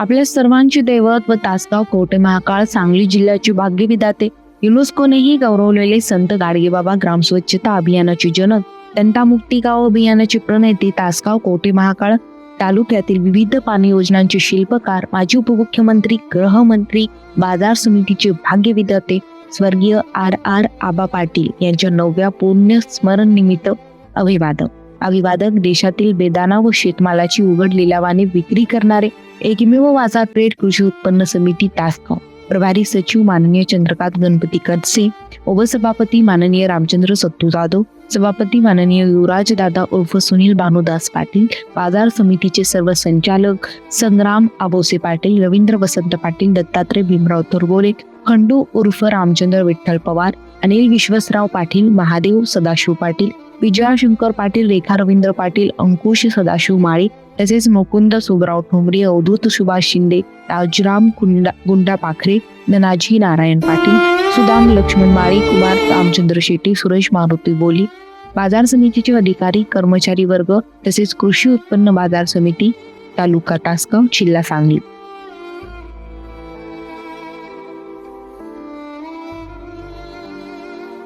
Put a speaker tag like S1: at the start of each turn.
S1: आपल्या सर्वांची दैवत व तासगाव कोटे महाकाळ सांगली जिल्ह्याची भाग्यविधाते युनेस्कोनेही गौरवलेले संत गाडगेबाबा ग्राम स्वच्छता अभियानाचे जनक दंतामुक्ती गाव अभियानाचे प्रणेते तासगाव कोटे महाकाळ तालुक्यातील विविध पाणी योजनांचे शिल्पकार माजी उपमुख्यमंत्री गृहमंत्री बाजार समितीचे भाग्यविधाते स्वर्गीय आर आर आबा पाटील यांच्या नवव्या पुण्य स्मरण निमित्त अभिवादक अभिवादक देशातील बेदाना व शेतमालाची उघड लिलावाने विक्री करणारे एकमेव बाजार पेठ कृषी उत्पन्न समिती तासगाव प्रभारी सचिव माननीय चंद्रकांत गणपती खडसे उपसभापती माननीय रामचंद्र सत्तू जाधव सभापती माननीय युवराज दादा उर्फ सुनील भानुदास पाटील बाजार समितीचे सर्व संचालक संग्राम आबोसे पाटील रवींद्र वसंत पाटील दत्तात्रय भीमराव थोरबोले खंडू उर्फ रामचंद्र विठ्ठल पवार अनिल विश्वसराव पाटील महादेव सदाशिव पाटील विजयाशंकर पाटील रेखा रवींद्र पाटील अंकुश सदाशिव माळी तसेच मुकुंद सुबराव ठोंबरे अवधूत सुभाष शिंदे राजराम कुंडा गुंडा पाखरे धनाजी नारायण पाटील सुदाम लक्ष्मण माळी कुमार रामचंद्र शेट्टी सुरेश मारुती बोली बाजार समितीचे अधिकारी कर्मचारी वर्ग तसेच कृषी उत्पन्न बाजार समिती तालुका टास्क जिल्हा सांगली.